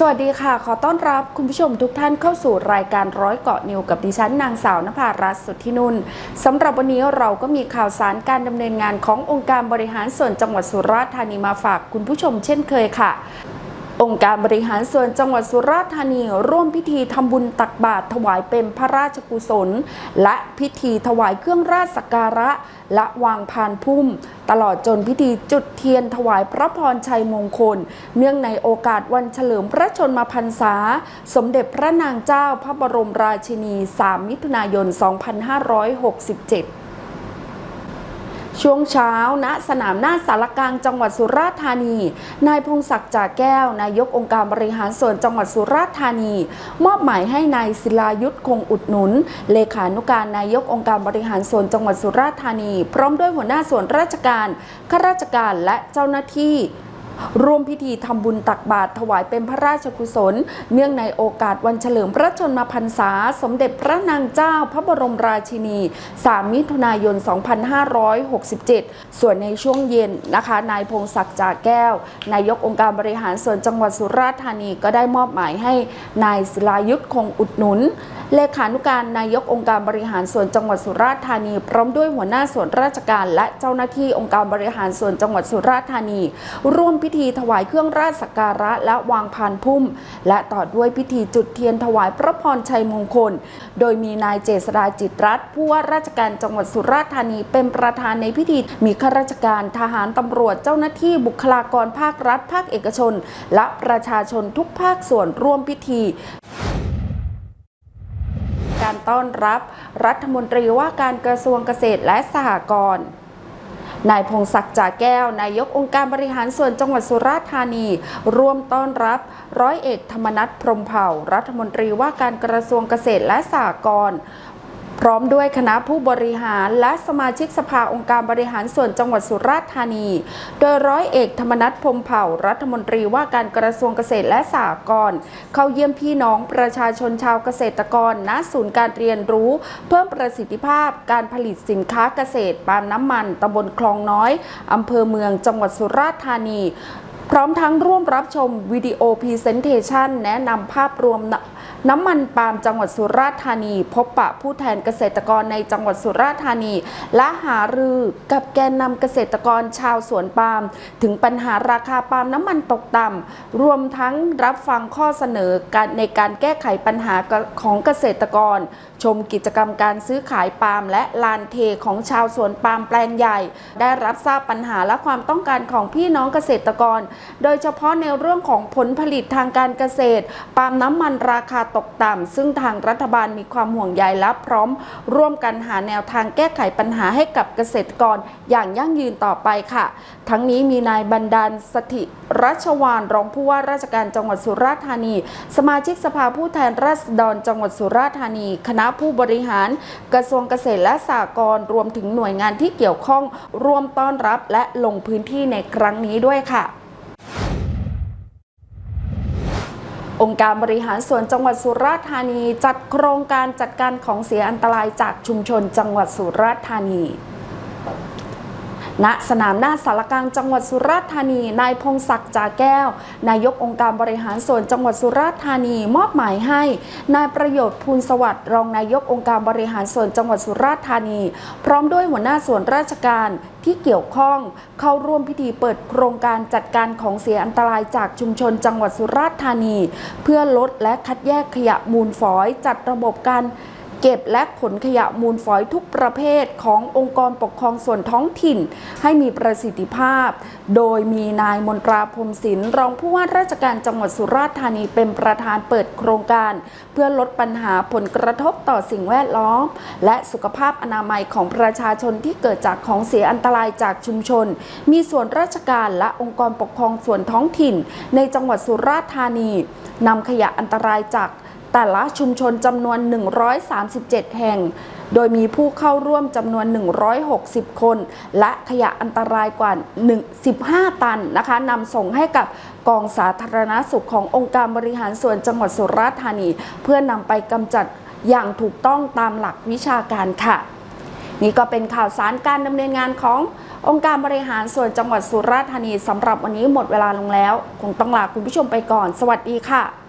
สวัสดีค่ะ ขอต้อนรับคุณผู้ชมทุกท่านเข้าสู่รายการร้อยเกาะนิวกับดิฉันนางสาวนภารัตน์สุทธินุนสำหรับวันนี้เราก็มีข่าวสารการดำเนินงานขององค์การบริหารส่วนจังหวัดสุราษฎร์ธานีมาฝากคุณผู้ชมเช่นเคยค่ะ องค์การบริหารส่วนจังหวัดสุราษฎร์ธานี ร่วมพิธีทำบุญตักบาตรถวายเป็นพระราชกุศล และพิธีถวายเครื่องราชสักการะ และวางพานพุ่ม ตลอดจนพิธีจุดเทียนถวายพระพรชัยมงคล เนื่องในโอกาสวันเฉลิมพระชนมพรรษา สมเด็จพระนางเจ้าพระบรมราชินี 3 มิถุนายน 2567 ช่วงเช้าณสนามหน้าสารกลางจังหวัดสุราษฎร์ธานี นายพงศักดิ์จ่าแก้ว นายกองค์การบริหารส่วนจังหวัดสุราษฎร์ธานี มอบหมายให้นายศิลายุทธคงอุดหนุน เลขานุการนายกองค์การบริหารส่วนจังหวัดสุราษฎร์ธานี พร้อมด้วยหัวหน้าส่วนราชการข้าราชการและเจ้าหน้าที่ ร่วมพิธีทำบุญตักบาตรถวายเป็นพระราชกุศล เนื่องในโอกาสวันเฉลิมพระชนมพรรษา สมเด็จพระนางเจ้าพระบรมราชินี 3 มิถุนายน 2567 ส่วนในช่วงเย็นนะคะ นายพงศักดิ์จ่าแก้ว นายกองค์การบริหารส่วนจังหวัดสุราษฎร์ธานีก็ได้มอบหมายให้นายศิลายุทธคงอุดหนุน เลขานุการนายกองค์การบริหารส่วนจังหวัดสุราษฎร์ธานี พร้อมด้วยหัวหน้าส่วนราชการ และเจ้าหน้าที่องค์การบริหารส่วนจังหวัดสุราษฎร์ธานี ร่วมพิธีถวายเครื่องราชสักการะและวางพานพุ่ม และต่อด้วยพิธีจุดเทียนถวายพระพรชัยมงคล โดยมีนายเจษฎาจิตรัตน์ผู้ว่าราชการจังหวัดสุราษฎร์ธานีเป็นประธานในพิธีมีข้าราชการทหารตำรวจเจ้าหน้าที่บุคลากรภาครัฐ ภาคเอกชน และประชาชนทุกภาคส่วนร่วมพิธี ต้อนรับ รัฐมนตรีว่าการกระทรวงเกษตรและสหกรณ์นายพงศักดิ์จ่าแก้ว นายกองค์การบริหารส่วนจังหวัดสุราษฎร์ธานี ร่วมต้อนรับ ร้อยเอกธรรมนัฐพรมเผ่า รัฐมนตรีว่าการกระทรวงเกษตรและสหกรณ์ พร้อมด้วยคณะผู้บริหารและสมาชิกสภาองค์การบริหารส่วนจังหวัดสุราษฎร์ธานี โดยร้อยเอกธรรมนัฐพมเผ่ารัฐมนตรีว่าการกระทรวงเกษตรและสหกรณ์เข้าเยี่ยมพี่น้องประชาชนชาวเกษตรกรณศูนย์การเรียนรู้ เพิ่มประสิทธิภาพการผลิตสินค้าเกษตรปาล์มน้ำมันตำบลคลองน้อยอำเภอเมืองจังหวัดสุราษฎร์ธานี พร้อมทั้งร่วมรับชมวิดีโอพรีเซนเทชันแนะนำภาพรวมน้ำมันปาล์มจังหวัดสุราษฎร์ธานี พบปะผู้แทนเกษตรกรในจังหวัดสุราษฎร์ธานี และหารือกับแกนนำเกษตรกรชาวสวนปาล์มถึงปัญหาราคาปาล์มน้ำมันตกต่ำรวมทั้งรับฟังข้อเสนอการในการแก้ไขปัญหาของเกษตรกร ชมกิจกรรมการซื้อขายปาล์มและลานเทของชาวสวนปาล์มแปลงใหญ่ ได้รับทราบปัญหาและความต้องการของพี่น้องเกษตรกรโดยเฉพาะในเรื่องของผลผลิตทางการเกษตร ปาล์มน้ำมันราคาตกต่ำ ซึ่งทางรัฐบาลมีความห่วงใยและพร้อม ร่วมกันหาแนวทางแก้ไขปัญหาให้กับเกษตรกรอย่างยั่งยืนต่อไปค่ะ ทั้งนี้มีนายบรรดาลสถิรัชวานรองผู้ว่าราชการจังหวัดสุราษฎร์ธานี สมาชิกสภาผู้แทนราษฎรจังหวัดสุราษฎร์ธานี คณะผู้บริหาร กระทรวงเกษตรและสหกรณ์รวมถึงหน่วยงานที่เกี่ยวข้องร่วมต้อนรับและลงพื้นที่ในครั้งนี้ด้วยค่ะ องค์การบริหารส่วนจังหวัดสุราษฎร์ธานี จัดโครงการจัดการของเสียอันตรายจากชุมชนจังหวัดสุราษฎร์ธานี ณสนามหน้าสารกลางจังหวัดสุราษฎร์ธานี นายพงศักดิ์จาแก้ว นายกองค์การบริหารส่วนจังหวัดสุราษฎร์ธานีมอบหมายให้ นายประโยชน์ภูลสวัสดิ์รองนายกองค์การบริหารส่วนจังหวัดสุราษฎร์ธานี พร้อมด้วยหัวหน้าส่วนราชการที่เกี่ยวข้องเข้าร่วมพิธีเปิดโครงการจัดการของเสียอันตรายจากชุมชนจังหวัดสุราษฎร์ธานี เพื่อลดและคัดแยกขยะมูลฝอยจัดระบบการ เก็บและขนขยะมูลฝอยทุกประเภทขององค์กรปกครองส่วนท้องถิ่น ให้มีประสิทธิภาพ โดยมีนายมนตราพรมศิลป์รองผู้ว่าราชการจังหวัดสุราษฎร์ธานีเป็นประธานเปิดโครงการ เพื่อลดปัญหาผลกระทบต่อสิ่งแวดล้อม และสุขภาพอนามัยของประชาชนที่เกิดจากของเสียอันตรายจากชุมชน มีส่วนราชการและองค์กรปกครองส่วนท้องถิ่น ในจังหวัดสุราษฎร์ธานีนำขยะอันตรายจาก แต่ละชุมชนจำนวน 137 แห่ง โดยมีผู้เข้าร่วมจำนวน 160 คน และขยะอันตรายกว่า1 15 ตันนะคะนำส่งให้กับกองสาธารณาสุขขององค์การบริหารส่วนจังหวัดสุราษฎร์ธานี เพื่อนำไปกำจัดอย่างถูกต้องตามหลักวิชาการค่ะ นี่ก็เป็นข่าวสารการดำเนินงานขององค์การบริหารส่วนจังหวัดสุราษฎร์ธานีสำหรับวันนี้หมดเวลาลงแล้ว คงต้องลาคุณผู้ชมไปก่อน สวัสดีค่ะ